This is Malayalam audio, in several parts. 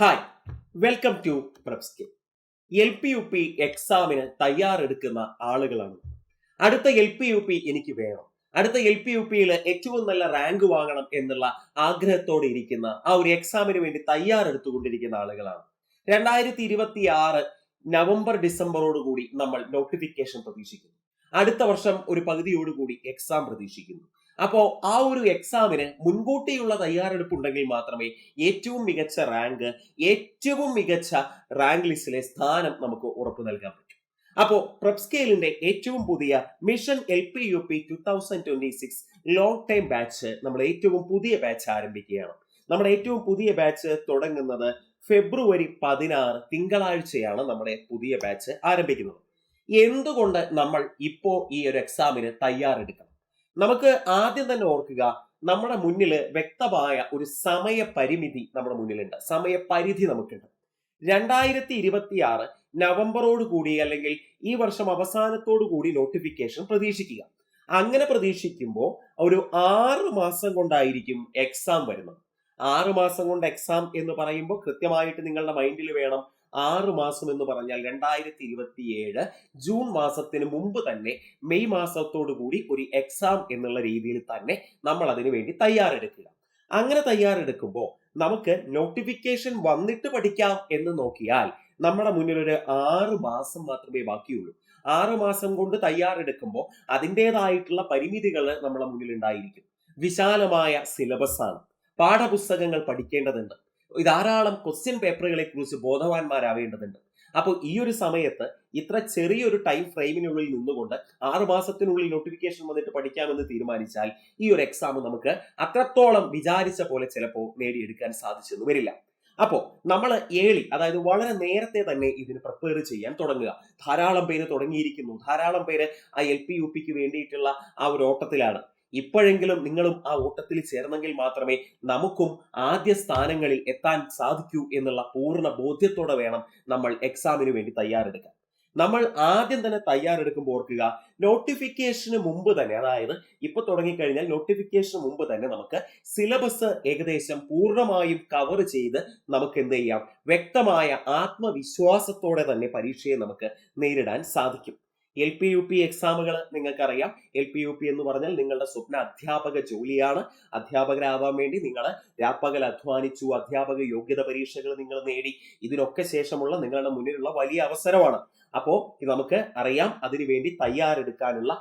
Hi welcome to Prepscale L P U P എക്സാമിന് തയ്യാറെടുക്കുന്ന ആളുകളാണ്. അടുത്ത എൽ പി യു പി എനിക്ക് വേണം. അടുത്ത എൽ പി യു പിയിൽ ഏറ്റവും നല്ല റാങ്ക് വാങ്ങണം എന്നുള്ള ആഗ്രഹത്തോടെ ഇരിക്കുന്ന ആ ഒരു എക്സാമിന് വേണ്ടി തയ്യാറെടുത്തുകൊണ്ടിരിക്കുന്ന ആളുകളാണ്. രണ്ടായിരത്തി ഇരുപത്തി ആറ് നവംബർ ഡിസംബറോട് കൂടി നമ്മൾ നോട്ടിഫിക്കേഷൻ പ്രതീക്ഷിക്കുന്നു. അടുത്ത വർഷം ഒരു പകുതിയോടുകൂടി എക്സാം പ്രതീക്ഷിക്കുന്നു. അപ്പോ ആ ഒരു എക്സാമിന് മുൻകൂട്ടിയുള്ള തയ്യാറെടുപ്പ് ഉണ്ടെങ്കിൽ മാത്രമേ ഏറ്റവും മികച്ച റാങ്ക് ഏറ്റവും മികച്ച റാങ്ക് ലിസ്റ്റിലെ സ്ഥാനം നമുക്ക് ഉറപ്പു നൽകാൻ പറ്റൂ. അപ്പോ പ്രപ്സ്കെയിലിന്റെ ഏറ്റവും പുതിയ mission L P U P two thousand twenty six long time batch നമ്മൾ ഏറ്റവും പുതിയ ബാച്ച് ആരംഭിക്കുകയാണ്. നമ്മുടെ ഏറ്റവും പുതിയ ബാച്ച് തുടങ്ങുന്നത് ഫെബ്രുവരി പതിനാറ് തിങ്കളാഴ്ചയാണ് നമ്മുടെ പുതിയ ബാച്ച് ആരംഭിക്കുന്നത്. എന്തുകൊണ്ട് നമ്മൾ ഇപ്പോൾ ഈ ഒരു എക്സാമിന് തയ്യാറെടുക്കണം? നമുക്ക് ആദ്യം തന്നെ ഓർക്കുക നമ്മുടെ മുന്നിൽ വ്യക്തമായ ഒരു സമയപരിമിതി നമ്മുടെ മുന്നിലുണ്ട്. സമയപരിധി നമുക്കുണ്ട്. രണ്ടായിരത്തി ഇരുപത്തി ആറ് നവംബറോട് കൂടി അല്ലെങ്കിൽ ഈ വർഷം അവസാനത്തോടു കൂടി നോട്ടിഫിക്കേഷൻ പ്രതീക്ഷിക്കുക. അങ്ങനെ പ്രതീക്ഷിക്കുമ്പോൾ ഒരു ആറ് മാസം കൊണ്ടായിരിക്കും എക്സാം വരുന്നത്. ആറ് മാസം കൊണ്ട് എക്സാം എന്ന് പറയുമ്പോൾ കൃത്യമായിട്ട് നിങ്ങളുടെ മൈൻഡിൽ വേണം ആറ് മാസം എന്ന് പറഞ്ഞാൽ രണ്ടായിരത്തി ഇരുപത്തി ഏഴ് ജൂൺ മാസത്തിന് മുമ്പ് തന്നെ മെയ് മാസത്തോടു കൂടി ഒരു എക്സാം എന്നുള്ള രീതിയിൽ തന്നെ നമ്മൾ അതിനു വേണ്ടി തയ്യാറെടുക്കുക. അങ്ങനെ തയ്യാറെടുക്കുമ്പോൾ നമുക്ക് നോട്ടിഫിക്കേഷൻ വന്നിട്ട് പഠിക്കാം എന്ന് നോക്കിയാൽ നമ്മുടെ മുന്നിൽ ഒരു ആറ് മാസം മാത്രമേ ബാക്കിയുള്ളൂ. ആറ് മാസം കൊണ്ട് തയ്യാറെടുക്കുമ്പോൾ അതിന്റെതായിട്ടുള്ള പരിമിതികൾ നമ്മുടെ മുന്നിൽ ഉണ്ടായിരിക്കും. വിശാലമായ സിലബസ് ആണ്. പാഠപുസ്തകങ്ങൾ പഠിക്കേണ്ടതുണ്ട്. ധാരാളം ക്വസ്റ്റ്യൻ പേപ്പറുകളെ കുറിച്ച് ബോധവാന്മാരാവേണ്ടതുണ്ട്. അപ്പോൾ ഈ ഒരു സമയത്ത് ഇത്ര ചെറിയൊരു ടൈം ഫ്രെയിമിനുള്ളിൽ നിന്നുകൊണ്ട് ആറു മാസത്തിനുള്ളിൽ നോട്ടിഫിക്കേഷൻ വന്നിട്ട് പഠിക്കാമെന്ന് തീരുമാനിച്ചാൽ ഈ ഒരു എക്സാം നമുക്ക് അത്രത്തോളം വിചാരിച്ച പോലെ ചിലപ്പോൾ നേടിയെടുക്കാൻ സാധിച്ചെന്ന് വരില്ല. അപ്പോൾ നമ്മൾ ഏളി അതായത് വളരെ നേരത്തെ തന്നെ ഇതിന് പ്രിപ്പയർ ചെയ്യാൻ തുടങ്ങുക. ധാരാളം പേര് തുടങ്ങിയിരിക്കുന്നു. ധാരാളം പേര് ആ എൽ പി യു പിക്ക് വേണ്ടിയിട്ടുള്ള ആ ഒരു ഓട്ടത്തിലാണ്. ഇപ്പോഴെങ്കിലും നിങ്ങളും ആ ഓട്ടത്തിൽ ചേർന്നെങ്കിൽ മാത്രമേ നമുക്കും ആദ്യ സ്ഥാനങ്ങളിൽ എത്താൻ സാധിക്കൂ എന്നുള്ള പൂർണ ബോധ്യത്തോടെ വേണം നമ്മൾ എക്സാമിന് വേണ്ടി തയ്യാറെടുക്കാൻ. നമ്മൾ ആദ്യം തന്നെ തയ്യാറെടുക്കുമ്പോൾ ഓർക്കുക നോട്ടിഫിക്കേഷന് മുമ്പ് തന്നെ അതായത് ഇപ്പൊ തുടങ്ങിക്കഴിഞ്ഞാൽ നോട്ടിഫിക്കേഷന് മുമ്പ് തന്നെ നമുക്ക് സിലബസ് ഏകദേശം പൂർണമായും കവർ ചെയ്ത് നമുക്ക് എന്ത് ചെയ്യാം? വ്യക്തമായ ആത്മവിശ്വാസത്തോടെ തന്നെ പരീക്ഷയെ നമുക്ക് നേരിടാൻ സാധിക്കും. എൽ പി യു പി എക്സാമുകൾ നിങ്ങൾക്കറിയാം. എൽ പി യു പി എന്ന് പറഞ്ഞാൽ നിങ്ങളുടെ സ്വപ്ന അധ്യാപക ജോലിയാണ്. അധ്യാപകരാവാൻ വേണ്ടി നിങ്ങൾ രാപ്പകൽ അധ്വാനിച്ചു അധ്യാപക യോഗ്യത പരീക്ഷകൾ നിങ്ങൾ നേടി. ഇതിനൊക്കെ ശേഷമുള്ള നിങ്ങളുടെ മുന്നിലുള്ള വലിയ അവസരമാണ്. അപ്പോ നമുക്ക് അറിയാം അതിനുവേണ്ടി തയ്യാറെടുക്കാനുള്ള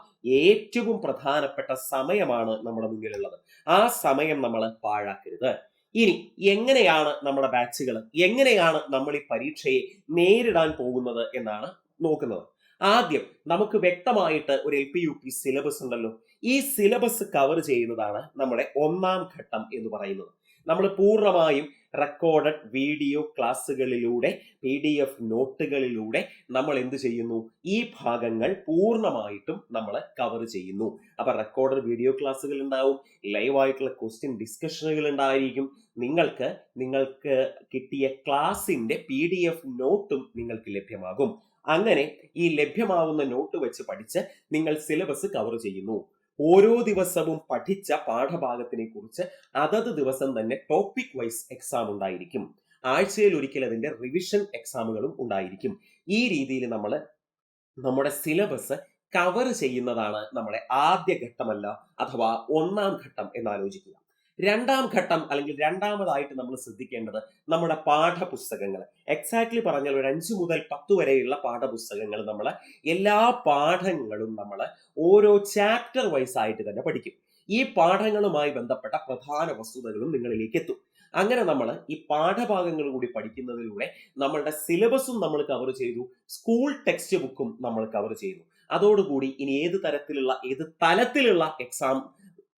ഏറ്റവും പ്രധാനപ്പെട്ട സമയമാണ് നമ്മുടെ മുന്നിലുള്ളത്. ആ സമയം നമ്മൾ പാഴാക്കരുത്. ഇനി എങ്ങനെയാണ് നമ്മുടെ ബാച്ചുകൾ എങ്ങനെയാണ് നമ്മൾ ഈ പരീക്ഷയെ നേരിടാൻ പോകുന്നത് എന്നാണ് നോക്കുന്നത്. ആദ്യം നമുക്ക് വ്യക്തമായിട്ട് ഒരു L P U P syllabus ഉണ്ടല്ലോ. ഈ സിലബസ് കവർ ചെയ്യുന്നതാണ് നമ്മുടെ ഒന്നാം ഘട്ടം എന്ന് പറയുന്നത്. നമ്മൾ പൂർണമായും റെക്കോർഡഡ് വീഡിയോ ക്ലാസ്സുകളിലൂടെ പി ഡി എഫ് നോട്ടുകളിലൂടെ നമ്മൾ എന്ത് ചെയ്യുന്നു? ഈ ഭാഗങ്ങൾ പൂർണമായിട്ടും നമ്മൾ കവർ ചെയ്യുന്നു. അപ്പൊ റെക്കോർഡഡ് വീഡിയോ ക്ലാസ്സുകൾ ഉണ്ടാവും ലൈവായിട്ടുള്ള ക്വസ്റ്റ്യൻ ഡിസ്കഷനുകൾ ഉണ്ടായിരിക്കും. നിങ്ങൾക്ക് നിങ്ങൾക്ക് കിട്ടിയ ക്ലാസിന്റെ പി ഡി എഫ് നോട്ടും നിങ്ങൾക്ക് ലഭ്യമാകും. അങ്ങനെ ഈ ലഭ്യമാവുന്ന നോട്ട് വെച്ച് പഠിച്ച് നിങ്ങൾ സിലബസ് കവർ ചെയ്യുന്നു. ഓരോ ദിവസവും പഠിച്ച പാഠഭാഗത്തിനെ കുറിച്ച് അതത് ദിവസം തന്നെ ടോപ്പിക് വൈസ് എക്സാം ഉണ്ടായിരിക്കും. ആഴ്ചയിൽ ഒരിക്കൽ അതിന്റെ റിവിഷൻ എക്സാമുകളും ഉണ്ടായിരിക്കും. ഈ രീതിയിൽ നമ്മൾ നമ്മുടെ സിലബസ് കവർ ചെയ്യുന്നതാണ് നമ്മുടെ ആദ്യ ഘട്ടമല്ല അഥവാ ഒന്നാം ഘട്ടം എന്നാലോചിക്കുക. രണ്ടാം ഘട്ടം അല്ലെങ്കിൽ രണ്ടാമതായിട്ട് നമ്മൾ ശ്രദ്ധിക്കേണ്ടത് നമ്മുടെ പാഠപുസ്തകങ്ങൾ. എക്സാക്ട്ലി പറഞ്ഞാൽ ഒരു അഞ്ചു മുതൽ പത്ത് വരെയുള്ള പാഠപുസ്തകങ്ങൾ നമ്മൾ എല്ലാ പാഠങ്ങളും നമ്മൾ ഓരോ ചാപ്റ്റർ വൈസ് ആയിട്ട് തന്നെ പഠിക്കും. ഈ പാഠങ്ങളുമായി ബന്ധപ്പെട്ട പ്രധാന വസ്തുതകളും നിങ്ങളിലേക്ക് എത്തും. അങ്ങനെ നമ്മൾ ഈ പാഠഭാഗങ്ങൾ കൂടി പഠിക്കുന്നതിലൂടെ നമ്മളുടെ സിലബസും നമ്മൾ കവർ ചെയ്തു. സ്കൂൾ ടെക്സ്റ്റ് ബുക്കും നമ്മൾ കവർ ചെയ്തു. അതോടുകൂടി ഇനി ഏത് തരത്തിലുള്ള ഏത് തലത്തിലുള്ള എക്സാം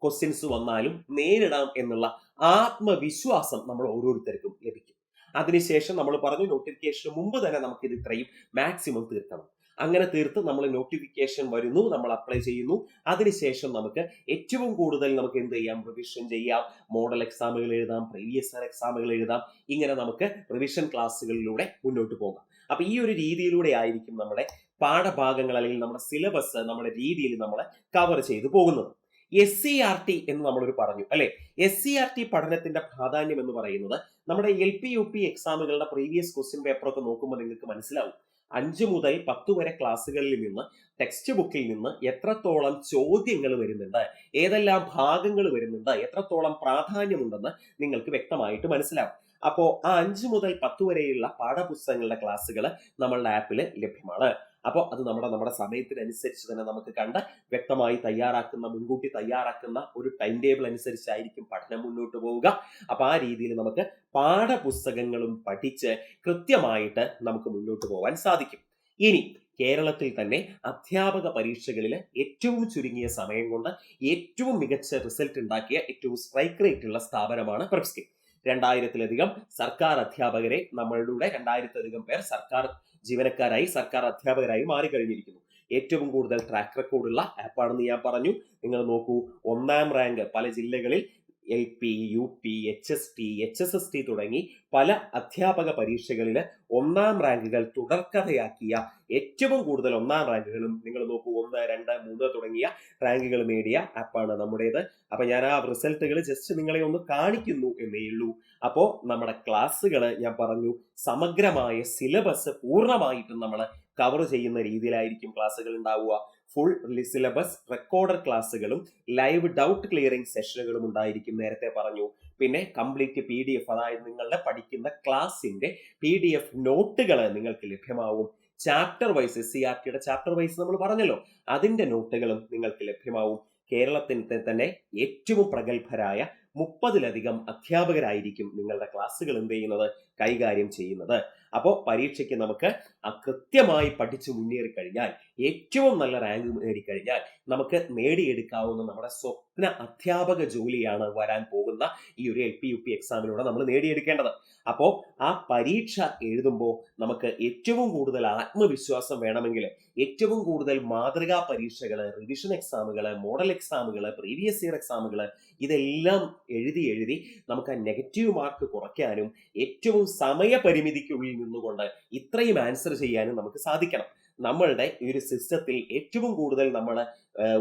ക്വസ്റ്റ്യൻസ് വന്നാലും നേരിടാം എന്നുള്ള ആത്മവിശ്വാസം നമ്മൾ ഓരോരുത്തർക്കും ലഭിക്കും. അതിനുശേഷം നമ്മൾ പറഞ്ഞു നോട്ടിഫിക്കേഷന് മുമ്പ് തന്നെ നമുക്ക് ഇത് ഇത്രയും മാക്സിമം തീർക്കണം. അങ്ങനെ തീർത്ത് നമ്മൾ നോട്ടിഫിക്കേഷൻ വരുന്നു നമ്മൾ അപ്ലൈ ചെയ്യുന്നു. അതിനുശേഷം നമുക്ക് ഏറ്റവും കൂടുതൽ നമുക്ക് എന്ത് ചെയ്യാം? റിവിഷൻ ചെയ്യാം. മോഡൽ എക്സാമുകൾ എഴുതാം പ്രീവിയസ് ഇയർ എക്സാമുകൾ എഴുതാം. ഇങ്ങനെ നമുക്ക് റിവിഷൻ ക്ലാസ്സുകളിലൂടെ മുന്നോട്ട് പോകാം. അപ്പൊ ഈ ഒരു രീതിയിലൂടെ ആയിരിക്കും നമ്മുടെ പാഠഭാഗങ്ങൾ അല്ലെങ്കിൽ നമ്മുടെ സിലബസ് നമ്മുടെ രീതിയിൽ നമ്മൾ കവർ ചെയ്തു പോകുന്നത്. എസ് സി ആർ ടി എന്ന് നമ്മളൊരു പറഞ്ഞു. അല്ലെ? എസ് സി ആർ ടി പഠനത്തിന്റെ പ്രാധാന്യം എന്ന് പറയുന്നത് നമ്മുടെ എൽ പി യു പി എക്സാമുകളുടെ പ്രീവിയസ് ക്വസ്റ്റ്യൻ പേപ്പറൊക്കെ നോക്കുമ്പോൾ നിങ്ങൾക്ക് മനസ്സിലാവും. അഞ്ച് മുതൽ പത്ത് വരെ ക്ലാസ്സുകളിൽ നിന്ന് ടെക്സ്റ്റ് ബുക്കിൽ നിന്ന് എത്രത്തോളം ചോദ്യങ്ങൾ വരുന്നുണ്ട് ഏതെല്ലാം ഭാഗങ്ങൾ വരുന്നുണ്ട് എത്രത്തോളം പ്രാധാന്യമുണ്ടെന്ന് നിങ്ങൾക്ക് വ്യക്തമായിട്ട് മനസ്സിലാവും. അപ്പോൾ ആ അഞ്ച് മുതൽ പത്ത് വരെയുള്ള പാഠപുസ്തകങ്ങളുടെ ക്ലാസ്സുകൾ നമ്മളുടെ ആപ്പിൽ ലഭ്യമാണ്. അപ്പോൾ അത് നമ്മുടെ നമ്മുടെ സമയത്തിനനുസരിച്ച് തന്നെ നമുക്ക് കണ്ട് വ്യക്തമായി തയ്യാറാക്കുന്ന മുൻകൂട്ടി തയ്യാറാക്കുന്ന ഒരു ടൈം ടേബിൾ അനുസരിച്ചായിരിക്കും പഠനം മുന്നോട്ട് പോവുക. അപ്പോൾ ആ രീതിയിൽ നമുക്ക് പാഠപുസ്തകങ്ങളും പഠിച്ച് കൃത്യമായിട്ട് നമുക്ക് മുന്നോട്ട് പോകാൻ സാധിക്കും. ഇനി കേരളത്തിൽ തന്നെ അധ്യാപക പരീക്ഷകളിൽ ഏറ്റവും ചുരുങ്ങിയ സമയം കൊണ്ട് ഏറ്റവും മികച്ച റിസൾട്ട് ഉണ്ടാക്കിയ ഏറ്റവും സ്ട്രൈക്ക് റേറ്റ് ഉള്ള സ്ഥാപനമാണ് പ്രിപ്സ്കി രണ്ടായിരത്തിലധികം സർക്കാർ അധ്യാപകരെ നമ്മളിലൂടെ രണ്ടായിരത്തിലധികം പേർ സർക്കാർ ജീവനക്കാരായി സർക്കാർ അധ്യാപകരായി മാറിക്കഴിഞ്ഞിരിക്കുന്നു. ഏറ്റവും കൂടുതൽ ട്രാക്ക് റെക്കോർഡുള്ള ആപ്പാണെന്ന് ഞാൻ പറഞ്ഞു. നിങ്ങൾ നോക്കൂ ഒന്നാം റാങ്ക് പല ജില്ലകളിൽ L P U P H S T H S S T തുടങ്ങി പല അധ്യാപക പരീക്ഷകളിൽ ഒന്നാം റാങ്കുകൾ തുടർക്കഥയാക്കിയ ഏറ്റവും കൂടുതൽ ഒന്നാം റാങ്കുകളും നിങ്ങൾ നോക്കൂ ഒന്ന് രണ്ട് മൂന്ന് തുടങ്ങിയ റാങ്കുകൾ നേടിയ ആപ്പാണ് നമ്മുടേത്. അപ്പൊ ഞാൻ ആ റിസൾട്ടുകൾ ജസ്റ്റ് നിങ്ങളെ ഒന്ന് കാണിക്കുന്നു എന്നേ ഉള്ളൂ. അപ്പോ നമ്മുടെ ക്ലാസ്സുകൾ ഞാൻ പറഞ്ഞു സമഗ്രമായ സിലബസ് പൂർണമായിട്ടും നമ്മൾ കവർ ചെയ്യുന്ന രീതിയിലായിരിക്കും ക്ലാസ്സുകൾ ഉണ്ടാവുക. ഫുൾ സിലബസ് റെക്കോർഡർ ക്ലാസ്സുകളും ലൈവ് ഡൗട്ട് ക്ലിയറിംഗ് സെഷനുകളും ഉണ്ടായിരിക്കും നേരത്തെ പറഞ്ഞു. പിന്നെ കംപ്ലീറ്റ് പി ഡി എഫ് അതായത് നിങ്ങളുടെ പഠിക്കുന്ന ക്ലാസ്സിന്റെ പി ഡി എഫ് നോട്ടുകൾ നിങ്ങൾക്ക് ലഭ്യമാവും. ചാപ്റ്റർ വൈസ് സി ആർ ടിയുടെ ചാപ്റ്റർ വൈസ് നമ്മൾ പറഞ്ഞല്ലോ. അതിന്റെ നോട്ടുകളും നിങ്ങൾക്ക് ലഭ്യമാവും. കേരളത്തിൽ തന്നെ ഏറ്റവും പ്രഗത്ഭരായ മുപ്പതിലധികം അധ്യാപകരായിരിക്കും നിങ്ങളുടെ ക്ലാസ്സുകൾ എന്ത് ചെയ്യുന്നത്? കൈകാര്യം ചെയ്യുന്നത്. അപ്പോൾ പരീക്ഷയ്ക്ക് നമുക്ക് കൃത്യമായി പഠിച്ചു മുന്നേറി കഴിഞ്ഞാൽ ഏറ്റവും നല്ല റാങ്ക് നേടിക്കഴിഞ്ഞാൽ നമുക്ക് നേടിയെടുക്കാവുന്ന നമ്മുടെ സ്വപ്ന അധ്യാപക ജോലിയാണ് വരാൻ പോകുന്ന ഈ ഒരു എൽ പി യു പി എക്സാമിലൂടെ നമ്മൾ നേടിയെടുക്കേണ്ടത്. അപ്പോൾ ആ പരീക്ഷ എഴുതുമ്പോൾ നമുക്ക് ഏറ്റവും കൂടുതൽ ആത്മവിശ്വാസം വേണമെങ്കിൽ ഏറ്റവും കൂടുതൽ മാതൃകാ പരീക്ഷകൾ റിവിഷൻ എക്സാമുകൾ മോഡൽ എക്സാമുകൾ പ്രീവിയസ് ഇയർ എക്സാമുകൾ ഇതെല്ലാം എഴുതി എഴുതി നമുക്ക് ആ നെഗറ്റീവ് മാർക്ക് കുറയ്ക്കാനും ഏറ്റവും സമയപരിമിതിക്കുള്ളിൽ നിന്നുകൊണ്ട് ഇത്രയും ആൻസർ ചെയ്യാനും നമുക്ക് സാധിക്കണം. നമ്മളുടെ ഈ ഒരു സിസ്റ്റത്തിൽ ഏറ്റവും കൂടുതൽ നമ്മൾ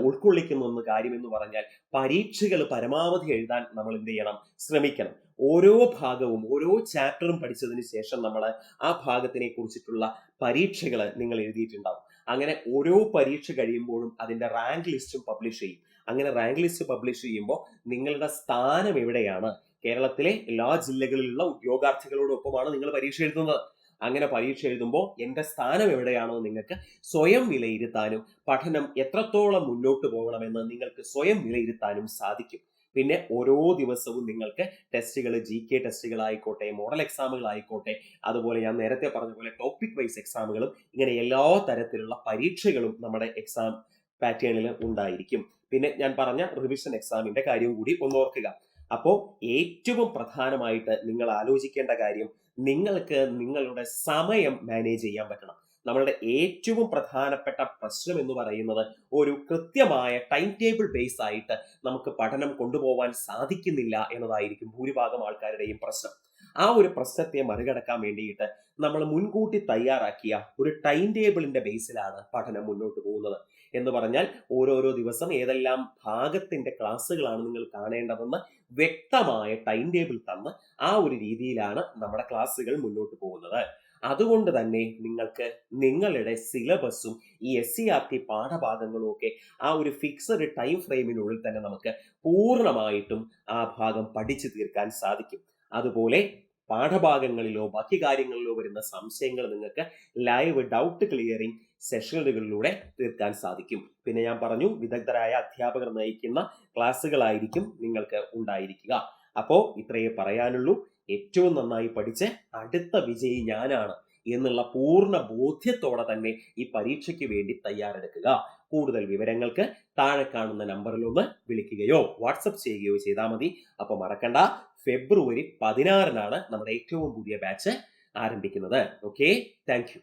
ഉൾക്കൊള്ളിക്കുന്ന ഒന്ന് കാര്യം എന്ന് പറഞ്ഞാൽ പരീക്ഷകൾ പരമാവധി എഴുതാൻ നമ്മൾ എന്ത് ചെയ്യണം? ശ്രമിക്കണം. ഓരോ ഭാഗവും ഓരോ ചാപ്റ്ററും പഠിച്ചതിന് ശേഷം നമ്മൾ ആ ഭാഗത്തിനെ കുറിച്ചിട്ടുള്ള പരീക്ഷകൾ നിങ്ങൾ എഴുതിയിട്ടുണ്ടാവും. അങ്ങനെ ഓരോ പരീക്ഷ കഴിയുമ്പോഴും അതിന്റെ റാങ്ക് ലിസ്റ്റും പബ്ലിഷ് ചെയ്യും. അങ്ങനെ റാങ്ക് ലിസ്റ്റ് പബ്ലിഷ് ചെയ്യുമ്പോൾ നിങ്ങളുടെ സ്ഥാനം എവിടെയാണ്? കേരളത്തിലെ എല്ലാ ജില്ലകളിലുള്ള ഉദ്യോഗാർത്ഥികളോടൊപ്പമാണ് നിങ്ങൾ പരീക്ഷ എഴുതുന്നത്. അങ്ങനെ പരീക്ഷ എഴുതുമ്പോൾ എന്റെ സ്ഥാനം എവിടെയാണോ നിങ്ങൾക്ക് സ്വയം വിലയിരുത്താനും പഠനം എത്രത്തോളം മുന്നോട്ട് പോകണമെന്ന് നിങ്ങൾക്ക് സ്വയം വിലയിരുത്താനും സാധിക്കും. പിന്നെ ഓരോ ദിവസവും നിങ്ങൾക്ക് ടെസ്റ്റുകൾ ജി കെ ടെസ്റ്റുകളായിക്കോട്ടെ മോഡൽ എക്സാമുകളായിക്കോട്ടെ അതുപോലെ ഞാൻ നേരത്തെ പറഞ്ഞ പോലെ ടോപ്പിക് വൈസ് എക്സാമുകളും ഇങ്ങനെ എല്ലാ തരത്തിലുള്ള പരീക്ഷകളും നമ്മുടെ എക്സാം പാറ്റേണിൽ ഉണ്ടായിരിക്കും. പിന്നെ ഞാൻ പറഞ്ഞ റിവിഷൻ എക്സാമിന്റെ കാര്യം കൂടി ഒന്ന് ഓർക്കുക. അപ്പോൾ ഏറ്റവും പ്രധാനമായിട്ട് നിങ്ങൾ ആലോചിക്കേണ്ട കാര്യം നിങ്ങൾക്ക് നിങ്ങളുടെ സമയം മാനേജ് ചെയ്യാൻ പറ്റണം. നമ്മളുടെ ഏറ്റവും പ്രധാനപ്പെട്ട പ്രശ്നം എന്ന് പറയുന്നത് ഒരു കൃത്യമായ ടൈം ടേബിൾ ബേസ് ആയിട്ട് നമുക്ക് പഠനം കൊണ്ടുപോകാൻ സാധിക്കുന്നില്ല എന്നതായിരിക്കും ഭൂരിഭാഗം ആൾക്കാരുടെയും പ്രശ്നം. ആ ഒരു പ്രശ്നത്തെ മറികടക്കാൻ വേണ്ടിയിട്ട് നമ്മൾ മുൻകൂട്ടി തയ്യാറാക്കിയ ഒരു ടൈം ടേബിളിന്റെ ബേസിലാണ് പഠനം മുന്നോട്ട് പോകുന്നത്. എന്ന് പറഞ്ഞാൽ ഓരോരോ ദിവസം ഏതെല്ലാം ഭാഗത്തിന്റെ ക്ലാസ്സുകളാണ് നിങ്ങൾ കാണേണ്ടതെന്ന് വ്യക്തമായ ടൈം ടേബിൾ തന്ന് ആ ഒരു രീതിയിലാണ് നമ്മുടെ ക്ലാസ്സുകൾ മുന്നോട്ട് പോകുന്നത്. അതുകൊണ്ട് തന്നെ നിങ്ങൾക്ക് നിങ്ങളുടെ സിലബസും ഈ എസ് സി ആർ ടി പാഠഭാഗങ്ങളും ഒക്കെ ആ ഒരു ഫിക്സഡ് ടൈം ഫ്രെയിമിനുള്ളിൽ തന്നെ നമുക്ക് പൂർണമായിട്ടും ആ ഭാഗം പഠിച്ചു തീർക്കാൻ സാധിക്കും. അതുപോലെ പാഠഭാഗങ്ങളിലോ ബാക്കി കാര്യങ്ങളിലോ വരുന്ന സംശയങ്ങൾ നിങ്ങൾക്ക് ലൈവ് ഡൗട്ട് ക്ലിയറിംഗ് സെഷനുകളിലൂടെ തീർക്കാൻ സാധിക്കും. പിന്നെ ഞാൻ പറഞ്ഞു വിദഗ്ധരായ അധ്യാപകർ നയിക്കുന്ന ക്ലാസ്സുകളായിരിക്കും നിങ്ങൾക്ക് ഉണ്ടായിരിക്കുക. അപ്പോൾ ഇത്രയേ പറയാനുള്ളൂ. ഏറ്റവും നന്നായി പഠിച്ച് അടുത്ത വിജയി ഞാനാണ് എന്നുള്ള പൂർണ ബോധ്യത്തോടെ തന്നെ ഈ പരീക്ഷയ്ക്ക് വേണ്ടി തയ്യാറെടുക്കുക. കൂടുതൽ വിവരങ്ങൾക്ക് താഴെ കാണുന്ന നമ്പറിലൊന്ന് വിളിക്കുകയോ വാട്സപ്പ് ചെയ്യുകയോ ചെയ്താൽ മതി. അപ്പോൾ മറക്കണ്ട. ഫെബ്രുവരി പതിനാറിനാണ് നമ്മുടെ ഏറ്റവും പുതിയ ബാച്ച് ആരംഭിക്കുന്നത്. Okay thank